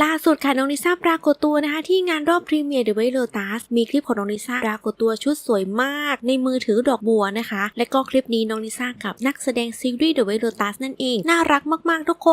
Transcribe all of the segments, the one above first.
ล่าสุดค่ะน้องลิซ่าปรากฏตัวนะคะ ที่งานรอบพรีเมียร์เดอะไวโ o ตัสมีคลิปของน้องลิซ่าปรากฏตัวชุดสวยมาก ในมือถือดอกบัวนะคะ และก็คลิปนี้น้องลิซ่ากับนักแสดงซีรีส์เดอะไวโ o ตัสนั่นเอง น่ารักมากๆทุกค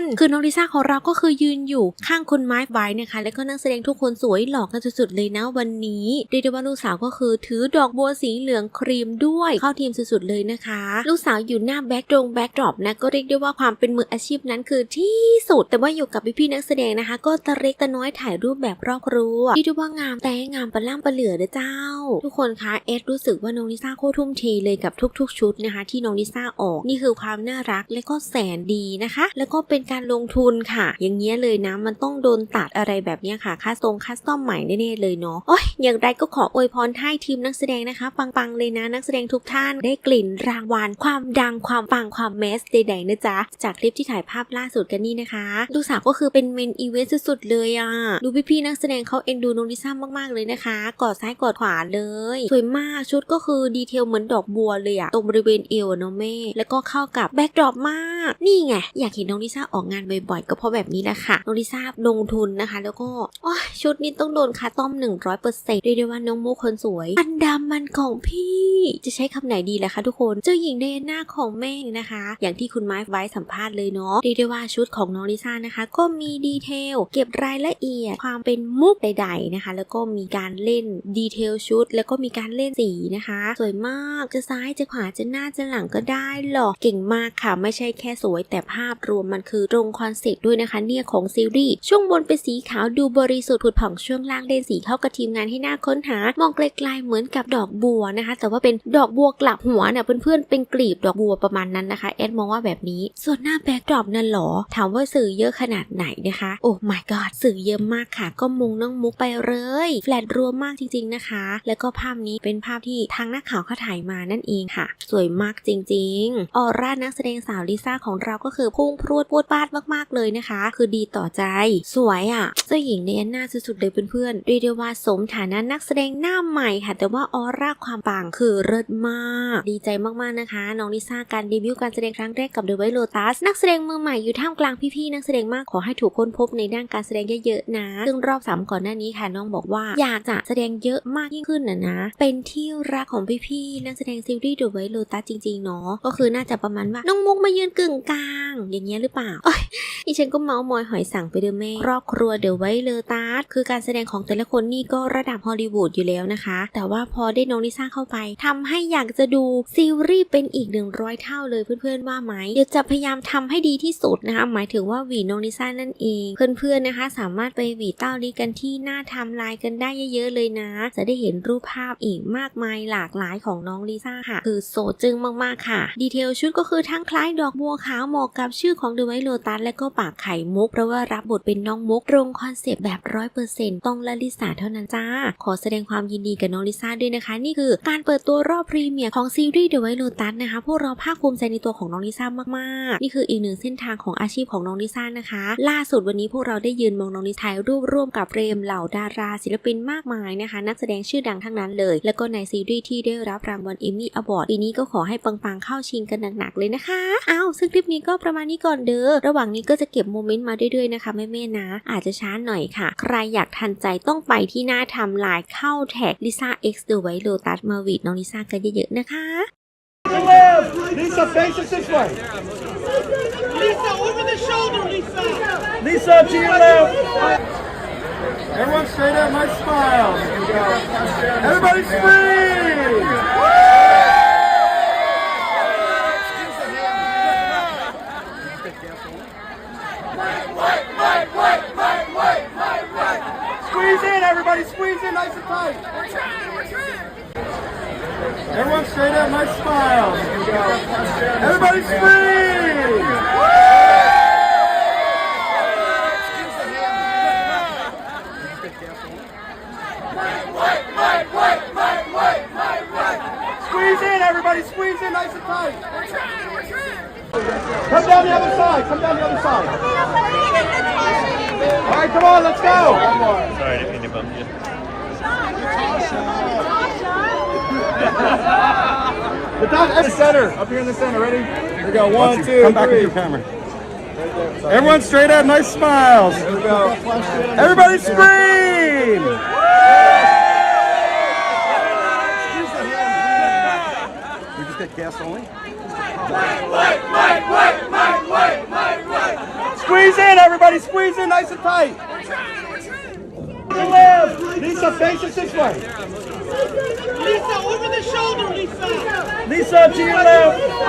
น คือน้องลิซ่าของเราก็คือยืนอยู่ข้างคุณไม้ไว้นะคะ และก็นักแสดงทุกคนสวยหล่อกันสุดๆเลยนะวันนี้เรียกได้ว่าลูกสาวก็คือถือดอกบัวสีเหลืองครีมด้วยเข้าทีมสุดๆเลยนะคะ ลูกสาวอยู่หน้าแบ็กตรงแบ็กดรอปนะก็เรียกได้ว่าความเป็นมืออาชีพนั้นคือที่สุด แต่ว่าอยู่กับพี่ๆนักแสดงนะคะ ก็ตะเล็กตะน้อยถ่ายรูปแบบรอบครัวที่ดูว่างามแต่งามประล่ำประเหลือเด้อเจ้า ทุกคนคะเอสรู้สึกว่าน้องลิซ่าโคตรทุ่มเทเลยกับทุก ๆ ชุดนะคะ ที่น้องลิซ่าออกนี่คือความน่ารักและก็แสนดีนะคะ แล้วก็เป็นการลงทุนค่ะ อย่างเงี้ยเลยนะมันต้องโดนตัดอะไรแบบเนี้ยค่ะค่าทรงค่าซ่อมใหม่แน่ๆเลยเนาะโอ้ยอย่างไรก็ขออวยพรให้ทีมนักแสดงนะคะปังๆเลยนะ นักแสดงทุกท่านได้กลิ่นรางวัลความดังความปังความแมสใดๆนะจ๊ะจากคลิปที่ถ่ายภาพล่าสุดกันนี่นะคะลูกสาวก็คือเป็นเมนอีเวนต์สุดๆเลยอะ ดูพี่ๆนักแสดงเขาเอ็นดูน้องลิซ่ามากๆเลยนะคะ กอดซ้ายกอดขวาเลย สวยมากชุดก็คือดีเทลเหมือนดอกบัวเลยอะตรงบริเวณเอวเนาะแม่ แล้วก็เข้ากับแบ็กดรอปมาก นี่ไง อยากเห็นน้องลิซ่าออกงานบ่อยๆ ก็เพราะแบบนี้แหละค่ะ น้องลิซ่าลงทุนนะคะ แล้วก็ชุดนี้ต้องโดนคาต้อม 100%เรียกได้ว่าน้องมุกคนสวย อันดามันของพี่ จะใช้คำไหนดีล่ะคะทุกคน เจ้าหญิงไดอาน่าของแม่นะคะ อย่างที่คุณไม้ไว้สัมภาษณ์เลยเนาะเรียกได้ว่าชุดของน้องลิซ่านะคะ ก็มีดีเทล เก็บรายละเอียดความเป็นมุกใด ๆนะคะ แล้วก็มีการเล่นดีเทลชุด แล้วก็มีการเล่นสีนะคะ สวยมากจะซ้ายจะขวาจะหน้าจะหลังก็ได้หรอกเก่งมากค่ะ ไม่ใช่แค่สวยแต่ภาพรวมมันคือตรงคอนเซ็ปต์ด้วยนะคะ เนี่ยของซีรีส์ช่วงบนเป็นสีขาวดูบริสุทธิ์ผุดผ่องช่วงล่างเล่นสีเข้ากับทีมงานให้หน่าค้นหามองไกลๆเหมือนกับดอกบัวนะคะ แต่ว่าเป็นดอกบัวกลับหัวเนี่ยเพื่อนๆเป็นกลีบดอกบัวประมาณนั้นนะคะแอดมองว่าแบบนี้ ส่วนหน้าแบ็กดรอปนั่นหรอ ถามว่าสื่อเยอะขนาดไหนนะคะโอ้ my god สื่อเยอะมากค่ะ ก็มุงน้องมุกไปเลย แฟลตรวมมากจริงๆนะคะ แล้วก็ภาพนี้เป็นภาพที่ทางนักข่าวเขาถ่ายมานั่นเองค่ะ สวยมากจริงๆ ออร่านักแสดงสาวลิซ่าของเราก็คือพุ่งพรวดพวดปาดมากๆเลยนะคะ คือดีต่อใจ สวยอะ เจ้าหญิงในแอนนาสุดๆเลยเพื่อนๆเรียกได้ว่าสมฐานะนักแสดงหน้าใหม่ค่ะ แต่ว่าออร่าความปังคือเลิศมาก ดีใจมากๆนะคะ น้องลิซ่าการเดบิวต์การแสดงครั้งแรกกับ The White Lotus นักแสดงมือใหม่อยู่ท่ามกลางพี่ๆนักแสดงมากขอให้ถูกค้นพบในด้านการแสดงเยอะๆนะ ซึ่งรอบสามก่อนหน้านี้ค่ะน้องบอกว่าอยากจะแสดงเยอะมากยิ่งขึ้นนะนะ เป็นที่รักของพี่ๆนักแสดงซีรีส์ The White Lotus จริงๆเนาะ ก็คือน่าจะประมาณว่าน้องมุกมายืนกึ่งกลาง อย่างเงี้ยหรือเปล่าอ๊ยดิฉันก็เมาส์มอยหอยสั่งไปเด้อแม่ครอบครัวเดอะไวท์เลอตาร์คือการแสดงของแต่ละคนนี่ก็ระดับฮอลลีวูดอยู่แล้วนะคะ แต่ว่าพอได้น้องลิซ่าเข้าไปทำให้อยากจะดูซีรีส์เป็นอีก 100 เท่าเลยเพื่อนๆว่าไหมเดี๋ยวจะพยายามทำให้ดีที่สุดนะคะหมายถึงว่าวีน้องลิซ่านั่นเองเพื่อนๆนะคะ สามารถไปหวีเต้าลิกันที่หน้าไทำลายกันได้เยอะๆเลยนะ จะได้เห็นรูปภาพอีกมากมายหลากหลายของน้องลิซ่าค่ะ คือโซจึงมากๆค่ะ ดีเทลชุดก็คือทั้งคล้ายดอกบัวขาวเหมาะกับชื่อของเดอะไวท์โลตัสและก็ปากไข่มุก เพราะว่ารับบทเป็นน้องมุกตรงคอนเซปต์แบบร้อยเปอร์เซ็นต์ต้องละลิสาเท่านั้นจ้า ขอแสดงความยินดีกับน้องลิซ่าด้วยนะคะ นี่คือการเปิดตัวรอบพรีเมียร์ของซีรีส์เดอะไวท์โลตัสนะคะ พวกเราภาคภูมิใจในตัวของน้องลิซ่ามากๆ นี่คืออีกหนึ่งเส้นทางของอาชีพของน้องลิซ่านะคะ ล่าสุดวันนี้พวกเราได้ยืนมองน้องลิซ่าถ่ายรูปร่วมกับเฟรมเหล่าดาราศิลปินมากมายนะคะ นักแสดงชื่อดังทั้งนั้นเลย แล้วก็ในซีรีส์ที่ได้รับรางวัลเอมมี่อวอร์ดปีนี้ก็ขอให้ปังๆเข้าชิงกันหนักๆเลยนะคะอ้าวซึ่งคลิปนี้ก็ประมาณนี้ก่อนเด้อระหว่างนี้ก็จะเก็บโมเมนต์มาเรื่อยๆนะคะแม่ๆนะ อาจจะช้าหน่อยค่ะ ใครอยากทันใจต้องไปที่หน้าทำลายเข้าแท็กลิซ่า X The White Lotus มาวีดน้องลิซ่ากันเยอะๆนะคะ Lisa, face us this way. Lisa, over the shoulder, Lisa. Lisa, to your left. Everyone straight up, nice smile. Everybody scream! Squeeze in, everybody, squeeze in nice and tight. We're trying, we're trying. Everyone straight up, nice smile. Everybody scream! Squeeze in, everybody, squeeze in nice and tight. We're trying, we're trying. Come down the other side, come down the other side. All right, come on, let's go. Sorry, I didn't mean to bump you. The top, at the center, up here in the center, ready? Here we go, one, two, Come back with your camera. Everyone straight up, nice smiles. There we go. Everybody scream! We just get gas only? Squeeze in, everybody, squeeze in nice and tight. Left. Lisa, face us this way. Lisa, over the shoulder, Lisa. Lisa, to your left.